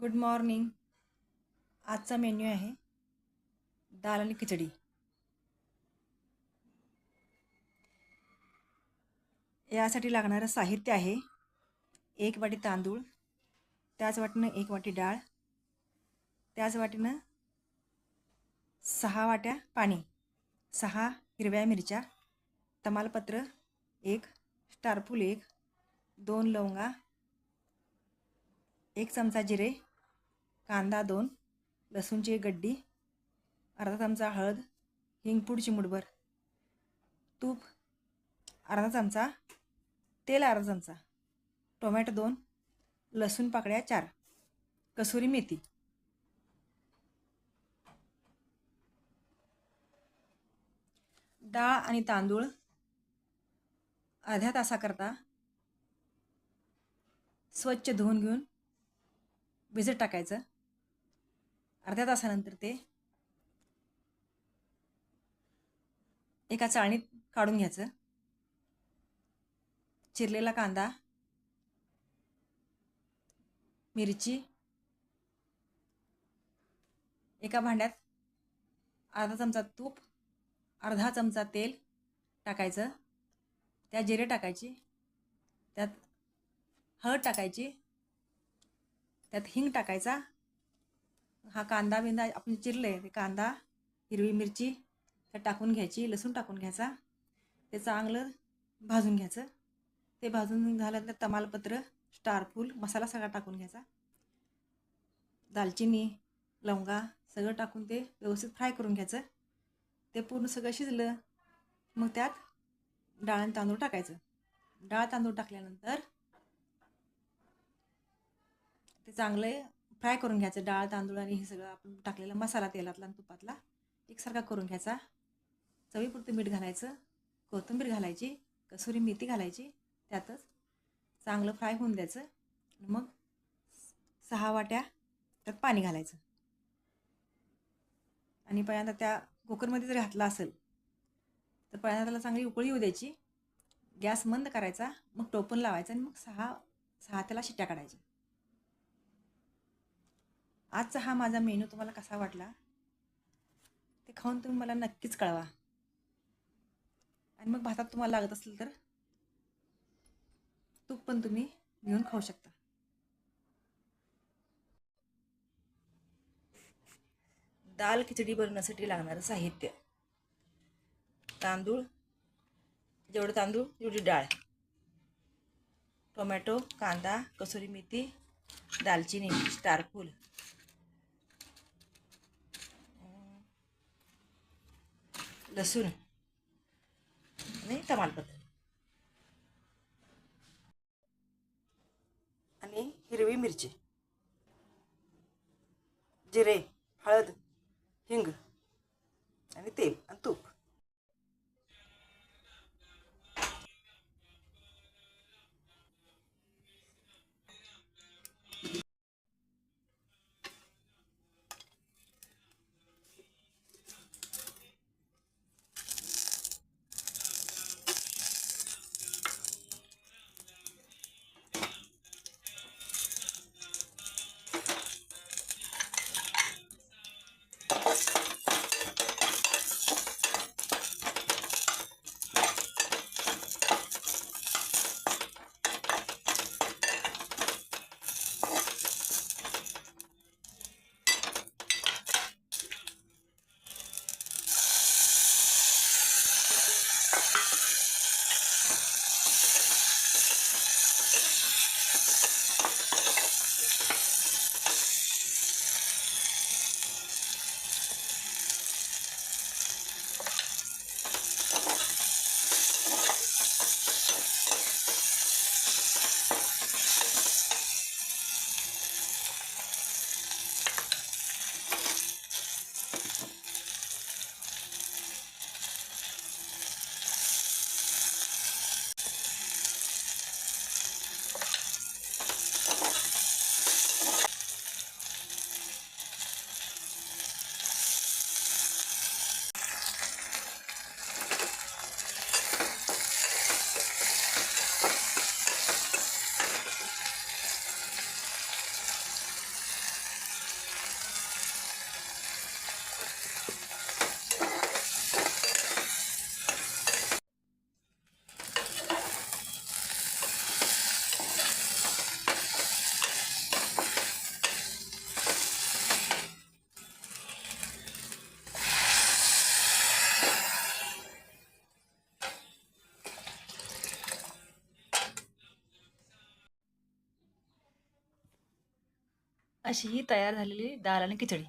Good morning आजचा menu आहे दाल आणि खिचडी. यासाठी लागणारं साहित्य आहे एक वाटी तांदूळ त्याच वाटीनं एक वाटी डाळ त्याच वाटीनं सहा वाट्या पाणी सहा हिरव्या मिरच्या तमालपत्र एक स्टारफूल एक दोन लवंगा एक चमचा जिरे कांदा दोन लसूणची एक गड्डी अर्धा चमचा हळद हिंगपूड चिमुटभर तूप अर्धा चमचा तेल अर्धा चमचा टोमॅटो दोन लसूण पाकळ्या चार कसुरी मेथी. डाळ आणि तांदूळ अर्ध्या तासाकरता स्वच्छ धुवून घेऊन भिजत टाकायचं. अर्ध्या तासानंतर ते एका चाळणीत काढून घ्यायचं. चिरलेला कांदा मिरची एका भांड्यात अर्धा चमचा तूप अर्धा चमचा तेल टाकायचं. त्यात जिरे टाकायची त्यात हळद टाकायची त्यात हिंग टाकायचा हा कांदा बिंदा आपण चिरले ते कांदा हिरवी मिरची त्या टाकून घ्यायची लसूण टाकून घ्यायचा. ते चांगलं भाजून घ्यायचं. ते भाजून झाल्यानंतर तमालपत्र स्टारफूल मसाला सगळा टाकून घ्यायचा. दालचिनी लवंगा सगळं टाकून ते व्यवस्थित फ्राय करून घ्यायचं. ते पूर्ण सगळं शिजलं मग त्यात डाळ आणि तांदूळ टाकायचं. डाळ तांदूळ टाकल्यानंतर ते चांगले फ्राय करून घ्यायचं. डाळ तांदूळ आणि हे सगळं आपण टाकलेला मसाला तेलातला आणि तुपातला एकसारखा करून घ्यायचा. चवीपुरतं मीठ घालायचं. कोथिंबीर घालायची. कसुरी मेथी घालायची. त्यातच चांगलं फ्राय होऊन द्यायचं. मग सहा वाट्या त्यात पाणी घालायचं. आणि पहिल्यांदा त्या कुकरमध्ये जर घातला असेल तर पहिल्यांदा त्याला चांगली उकळी येऊ द्यायची. गॅस मंद करायचा. मग टोपण लावायचं आणि मग सहा सहा त्याला शिट्ट्या काढायच्या. आजचा हा माझा मेनू तुम्हाला कसा वाटला? ते खाऊन तुम्ही मला नक्कीच कळवा. आणि मग भातात तुम्हाला लागत असेल तर तूप पण तुम्ही घेऊन खाऊ शकता. दाल खिचडी बनवण्यासाठी लागणारं साहित्य. तांदूळ जेवढं तांदूळ तेवढी डाळ. टोमॅटो कांदा कसुरी मेथी दालचिनी स्टारफूल लसूण. आणि तमालपत्र. आणि हिरवी मिरची. जिरे हळद हिंग आणि तेल. अशी ही तयार झालेली डाळ आणि खिचडी.